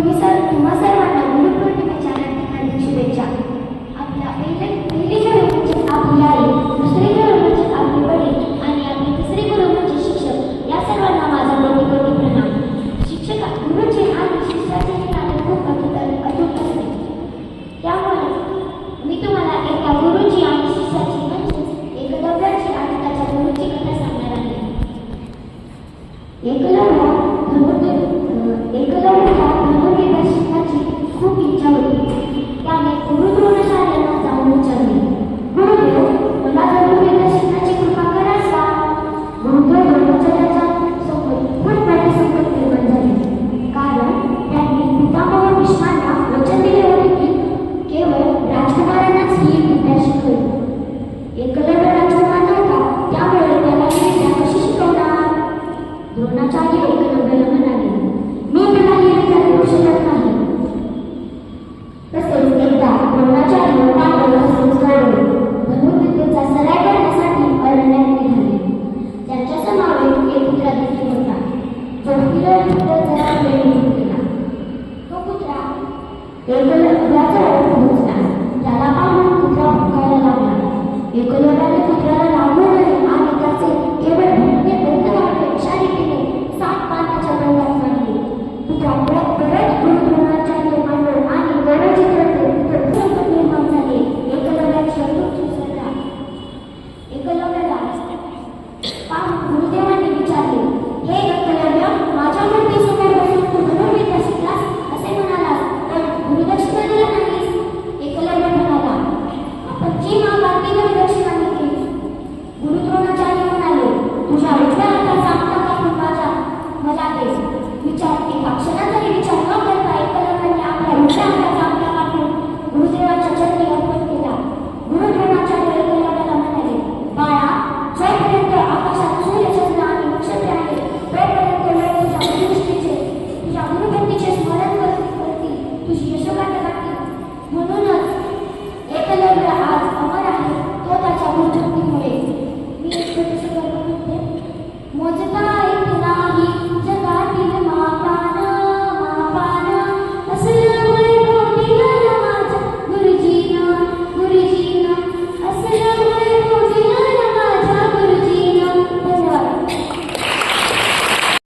तुम्ही सर तुम्हा सर्वांना गुरुपौर्णिमेच्या এরপরে